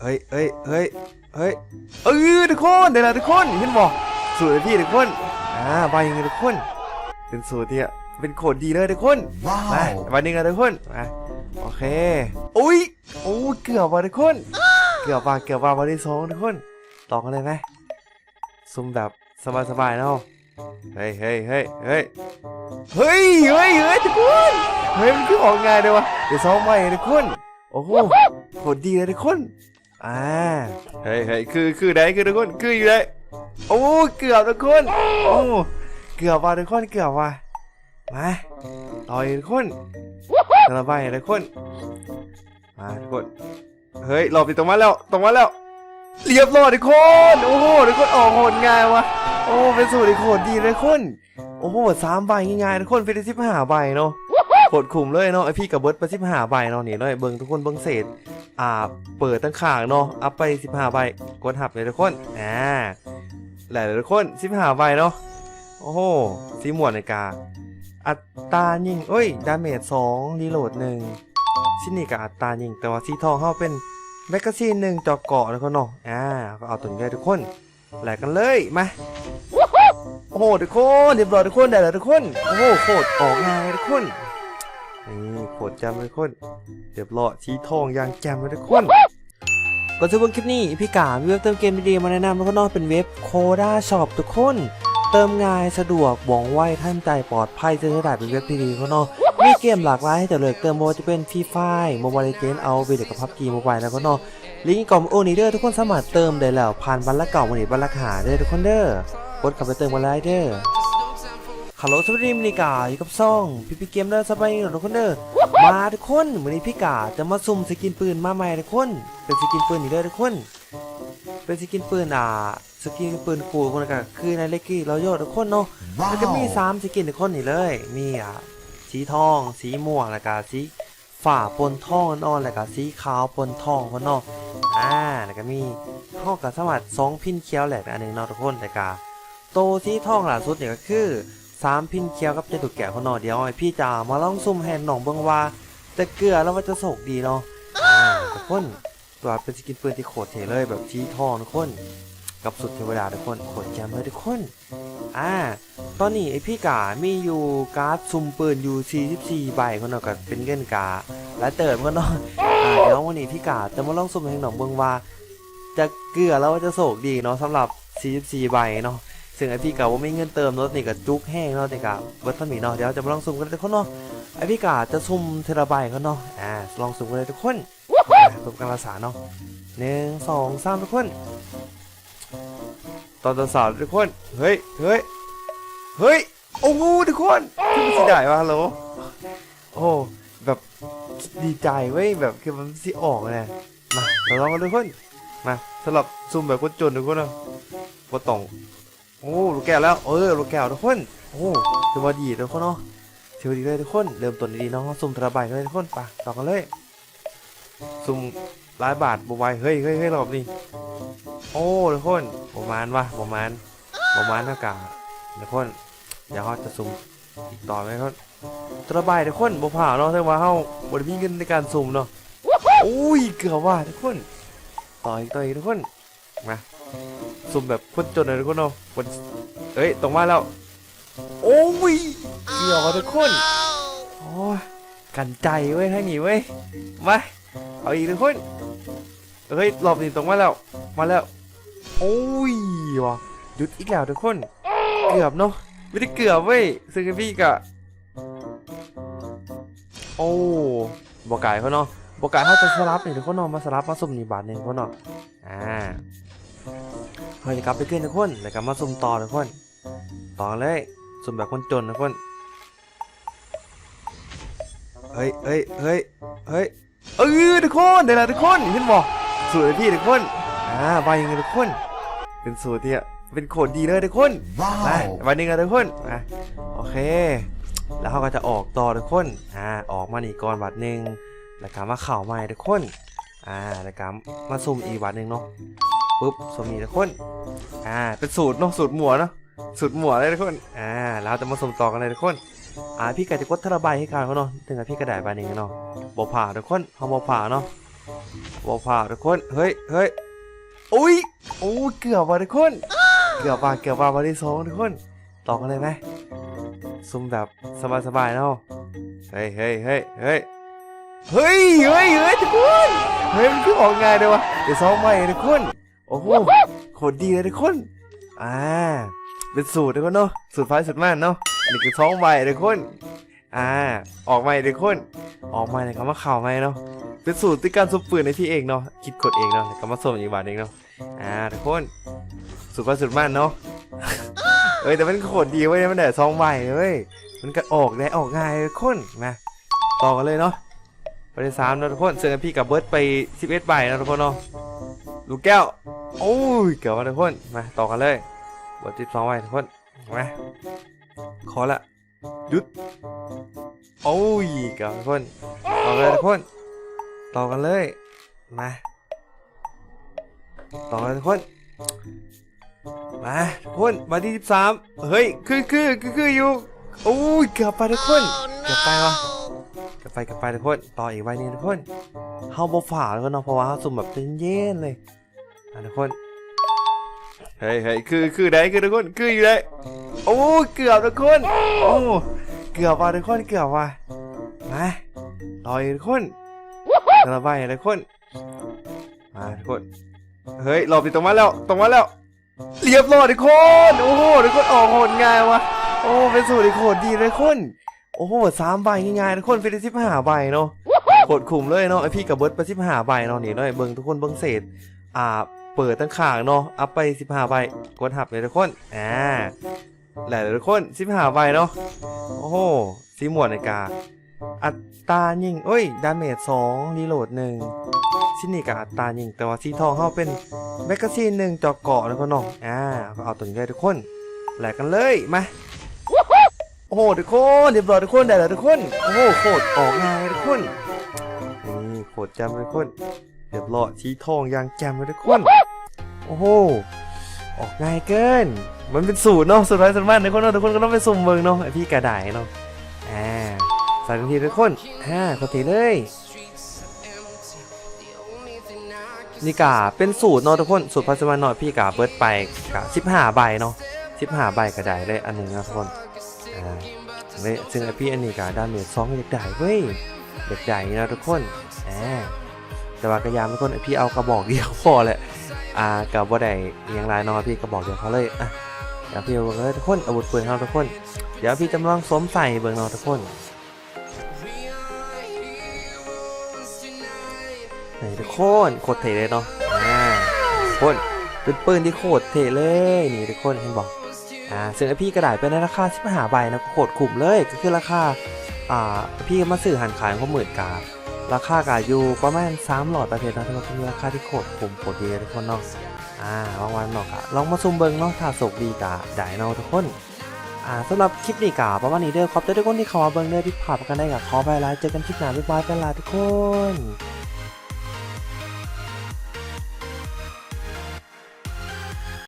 เฮ้ยเฮ้ยเฮ้ยเฮ้ยเออทุกคนเดี๋ยวละทุกคนเห็นบอกสูตรพี่ทุกคนอ่าใบยังไงทุกคน เป็นสูตรที่อะเป็นโคตรดีเลยทุกคนมาวันนี้กันทุกคนมาโอเคอุ้ยโอ้เกือบว่ะทุกคน เกือบว่าเกือบว่าวันที่สองทุกคนลองกันเลยไหมซุ่มแบบสบายๆเนาะเฮ้ยเฮ้ยเฮ้ยเฮ้ยเฮ้ยเฮ้ยเฮ้ยทุกคนเฮ้ยมันคือออกง่ายเลยวะเดี๋ยวซ้อมใหม่ทุกคนโอ้โหโคตรดีเลยทุกคน อ่าเฮ้ยเฮ้ยคือคือไหนคือทุกคนคืออยู่ไหนโอ้เกือบทุกคนโอ้เกือบว่าทุกคนเกือบว่ามาต่อยทุกคนสบายทุกคนมาทุกคนเฮ้ยหลบอยู่ตรงมาแล้วตรงมาแล้วเรียบร้อยทุกคนโอ้โหทุกคนออกโหดง่ายวะโอ้เป็นสูตรที่โหดดีเลยทุกคนโอ้โหสามใบง่ายๆทุกคนเป็นสิบห้าใบเนาะ โหดขุมเลยเนาะไอพี่กับเบิร์ดไปสิบห้าใบเนาะนี่เลยเบิ่งทุกคนเบิ่งเศษอ่าเปิดตั้งข่างเนาะอัพไปสิบห้าใบกดหับเลยทุกคนอ่าหลายทุกคนสิบห้าใบเนาะโอ้โหสีหมวดในกาอัตรายิงเอ้ยดาเมจสองรีโหลดหนึ่งชิ้นนี้กับอัตรายิง แต่ว่าสีทองเขาเป็นแมกกาซีนหนึ่งจอเกาะแล้วก็เนาะอ่าก็เอาตัวนี้ได้ทุกคนแหลกกันเลยมาโอ้โหทุกคนเรียบร้อยทุกคนได้แล้วทุกคนโอ้โหโคตรออกง่ายทุกคน นี่โคตรแจำเลยทุกคนเรียบร้อยสีทองยางแจมเลยทุกคนก่อนจะเบิ่งคลิปนี้พี่กาเว็บเติมเกมดีๆมาแนะนำแล้วก็นอกเป็นเว็บโคด้าช็อปทุกคน เติมง่ายสะดวกว่องไวท่านใจปลอดภัยจะได้เป็นเว็บที่ดีเขาเนาะมีเกมหลากหลายให้แต่เลือกเติมโมจะเป็นฟรีไฟโมบายเลเจนเอาไปเด็กกับพับกีโมบายแล้วก็เนาะลิงก์กล่องโอนีเดอร์ทุกคนสามารถเติมได้แล้วผ่านบันละเก่าวันนี้บันละขาเด้อทุกคนเด้อกดเข้าไปเติมกันเลยเด้อ ฮัลโหลสวัสดีมินิกาอยู่กับซ่อง พี่พี่เกมเด้อสบายดีทุกคนเด้อมาทุกคนวันนี้พี่กาจะมาซุ่มสกินปืนมาใหม่ทุกคน เป็นสกินปืนนี่เด้อทุกคน เป็นสกินปืนอ่าสกินปืนกูคนละก็คือในเลกกี้เราโยดทุกคนเนาะแล้วก็มีสามสกินทุกคนนี่เลยมีอะสีทอง สีม่วงแล้วก็สีฝ่าปนทองอ่อนๆแล้วก็สีขาวปนทองคนเนอกอ่าแล้วก็มีข้อกับสมัครสองพินเคียวแหละอันหนึงเนาะทุกคนแต่กาโตสีทองล่าสุดเนี่ยก็คือ สามพินเคียวกับเจตุกแก่คนเนอเดียวไอพี่จะมาลองซุ่มแฮนหนองเบิงว่าจะเกลือแล้วว่าจะโศกดีเนาะอ่าทุกคนตัวเป็นสกินปืนที่โคตรเท่เลยแบบสีทองทุกคน กับสุดเทวดาทุกคนโคตรแจ่มเลยทุกคนอ่าตอนนี้ไอพี่กามีอยู่การ์ดซุ่มปืนอยู่44ใบคนเนาะก็เป็นเงินกาและเติมก็เนาะอ่าเดี๋ยววันนี้พี่กาจะมาลองซุ่มให้หนองเบิงว่าจะเกลือแล้วว่าจะโศกดีเนาะสำหรับ44ใบเนาะ ซึ่งไอพี่กาว่าไม่เงินเติมเนาะนี่ก็จุกแห้งเนาะแต่กาเบิร์ตมีเนาะเดี๋ยวจะมาลองซุ่มกันเลยทุกคนเนาะไอพี่กาจะซุ่มเทราใบเขาเนาะอ่าลองซุ่มกันเลยทุกคนอ่าซุ่มกันละสาเนาะหนึ่งสองสามทุกคน ตอนตอนสาวทุกคนเฮ้ยเฮ้ยเฮ้ยโอ้โหทุกคนที่มันสิได้วะฮัลโหลโอ้แบบดีใจเว้ยแบบคือมันสิออกเลยมาเราลองกันทุกคนมาสำหรับซุ่มแบบคนจนทุกคนเนาะว่าต้อง อ้ลูกแก้วแล้วเออลูกแก้วทุกคนโอ้ถือว่าดีทุกคนเนาะถือว่าดีเลยทุกคนเริ่มต้นดีๆเนาะซุ่มทะบายกันเลยทุกคนไปต่อกันเลยซุ่มหลายบาทบวายเฮ้ยเฮ้ยเฮ้ยรอบนี้โอ้ทุกคนประมาณวะประมาณประมาณเท่ากับทุกคนเดี๋ยวเขาจะซุ่มอีกต่อไหมครับตระบายทุกคนบ่ผ่าเนาะแต่ว่าเขาบริมีเงินในการซุ่มเนาะอุ้ยเกือบว่าทุกคน ต่ออีกต่ออีกทุกคนมา ซุ่มแบบคนจนเลยทุกคนเนาะคนเอ้ยตรงมาแล้ว โอ้ยเกือบว่าทุกคนโอ้ยกันใจเว้ยทั้งนี้เว้ยมาเอาอีกทุกคนเฮ้ยรอบนี้ตรงมาแล้ว มาแล้ว โอ้ยว่ะหยุดอีกแล้วทุกคน เกือบเนาะไม่ได้เกือบเว้ยซึ่งพี่กะโอ้บอกไก่เขาเนาะบอกไก่เขาจะสลับนี่ทุกคนเนาะมาสลับมาสุ่มนี่บาทหนึ่งทุกคนเนาะอ่า เฮ้ยกลับไปขึ้นทุกคนแล้วกลับมาสุ่มต่อทุกคน ต่อเลยสุ่มแบบคนจนทุกคน เฮ้ยเฮ้ยเฮ้ยเฮ้ยเออทุกคนเดี๋ยวละทุกคนเห็นบอกสูตรพี่ทุกคนอ่าใบยังไงทุกคน เป็นสูตรที่อะเป็นโคตรดีเลยทุกคนมาวันนี้กันทุกคนอะโอเค แล้วเขาก็จะออกต่อทุกคนอ่าออกมานี่ก่อนบัตรหนึ่งแล้วก็มาเข่าใหม่ทุกคนอ่าแล้วก็มาซุ่มอีกบัตรหนึ่งเนาะ ปุ๊บซุ่มนี้ทุกคนอ่าเป็นสูตรเนาะสูตรหมัวเนาะสูตรหมัวเลยทุกคนอ่าแล้วจะมาซุ่มต่อกันเลยทุกคนอ่าพี่กะจะกดทระบายให้การเขาเนาะถึงกับพี่กระดาษใบหนึ่งเนาะบอผ่าทุกคนเขาบอผ่าเนาะบอผ่าทุกคนเฮ้ยเฮ้ยอุ้ยโอ้เกือบว่ะทุกคนเกือบว่ะเกือบว่ะวันที่สองทุกคนต่อกันเลยไหมซุ่มแบบสบายๆเนาะเฮ้ยเฮ้ยเฮ้ยเฮ้ยเฮ้ยเฮ้ยเฮ้ยทุกคนเฮ้ยมันคือออกงายเลยวะเดี๋ยวซ้อมใหม่ทุกคน โอ้โหโคตรดีเลยทุกคน อ่า เป็นสูตรทุกคนเนาะ สูตรไฟสูตรม่านเนาะอันนี้คือซ้อมใหม่ทุกคน อ่า ออกใหม่ทุกคน ออกมาเลยคำว่าข่าวไหมเนาะ เป็นสูตรที่การซุปปืนในพี่เองเนาะ คิดกดเองเนาะแล้วก็มาส่งอีกบาทเองเนาะ อ่าทุกคนสุดว่าสุดมันเนาะ เอ้ยแต่มันโคตรดีเว้ยมันแต่ซองใบเลยเว้ยมันก็ออกได้ออกง่ายทุกคนมาต่อกันเลยเนาะประเด็นสามเนาะทุกคนเจอกันพี่กับเบิร์ดไป 11ใบนะทุกคนเนาะ ลูกแก้ว โอ้ย เกี่ยวมาทุกคน มาต่อกันเลยเบิร์ด12ใบทุกคนมาขอละหยุด โอ้ย เกี่ยวทุกคน ต่อกันเลยทุกคน ต่อกันเลย มา ต่อกันทุกคน มาทุกคนมาที่13เฮ้ย คือคือคือคืออยู่ โอ้ย เกือบไปทุกคน เกือบไปวะเกือบไปเกือบไปทุกคน ต่ออีกใบหนึงทุกคนเฮาบ่ฝ่าแล้วก็เนาะเพราะว่าเฮาสุ่มแบบเย็นๆเลย ทุกคนเฮ้ยเฮ้ยคือคือได้คือทุกคนคืออยู่ได้โอ้เกือบทุกคนโอ้เกือบว่ะทุกคนเกือบว่ะมาต่ออีกทุกคนแต่ละใบทุกคนมาทุกคนเฮ้ยรอบนี้ตรงมาแล้วตรงมาแล้วเรียบร้อยทุกคนโอ้โหทุกคนออกโหดง่ายวะโอ้เป็นสูตรที่โหดดีเลยทุกคนโอ้โหสามใบง่ายๆทุกคนเป็นสิบห้าใบเนาะโหดขุมเลยเนาะไอพี่กับเบิร์ดไปสิบห้าใบเนาะนี่เนาะเบิ้งทุกคนเบิ้งเศษอ่า เปิดตั้งข่างเนาะอัพไปสิบห้าใบกดหับเลยทุกคนอ่าแหละทุกคนสิบห้าใบเนาะโอ้โหสีหมวดในกาอัตรายิงเอ้ยดาเมจสองรีโหลดหนึ่งชิ้นนี้กับอัตรายิงแต่ว่าสีทองเขาเป็นแมกกาซีนหนึ่งจอกเกาะแล้วก็น้องอ่าก็เอาตัวนี้เลยทุกคนแหลกกันเลยมาโอ้โหทุกคนเรียบร้อยทุกคนได้แล้วทุกคนโอ้โหโคตรออกงานเลยทุกคนนี่โคตรแจำเลยทุกคนเรียบร้อยสีทองยางแจำเลยทุกคน โอ้โห ออกง่ายเกิน มันเป็นสูตรเนาะสูตรไรสูตรมันทุกคนเนาะทุกคนก็ต้องไปสุ่มเมืองเนาะไอพี่กระดายเนาะ อ่าใส่ทันทีทุกคนฮ่าปกติเลย นี่กาเป็นสูตรเนาะทุกคน สูตรพัสมันเนาะพี่กาเบิร์ดไปกะสิบห้าใบเนาะสิบห้าใบก็ได้เลยอันหนึ่งนะทุกคน อ่าเลยซึ่งไอพี่อันนี้กาดาเมจสองเด็กได้เว้ยเด็กได้นะทุกคน อ่าแต่ว่ากระยามทุกคนไอพี่เอากระบอกเดียวพอแหละ อ่ากับว่าได้เอียงรายนอนพี่กระบอกเดียวเขาเลยอะเดี๋ยวพี่เอาเลยทุกคนอาวุธปืนเขาทุกคน เดี๋ยวพี่จะมาลองสวมใส่เบิร์นเอาทุกคนนี่ทุกคนโคตรเท่เลยเนาะอ่าทุกคนเป็นปืนที่โคตรเท่เลยนี่ทุกคนเห็นบอกอ่าซึ่งไอพี่กระดาษเป็นในราคาสิบหาใบนะโคตรคุ้มเลยก็คือราคาอ่าพี่มาซื้อหันขายของหมื่นกา ราคากาอยู่ประมาณสามหลอดประเทศนะทุกคนเป็นราคาที่โคตรคุ้มโคตรดีทุกคนเนาะอ่าบางวันเนาะกะลองมาซุ่มเบิงเนาะถ้าสกดีกะได้เนาะทุกคนอ่าสำหรับคลิปนี้กะประมาณนี้เด้อขอบใจทุกคนที่เข้ามาเบิ้งเด้อที่ผ่านกันได้กับขอไปไลน์เจอกันคลิปหน้าบ๊ายบายกันลาทุกคน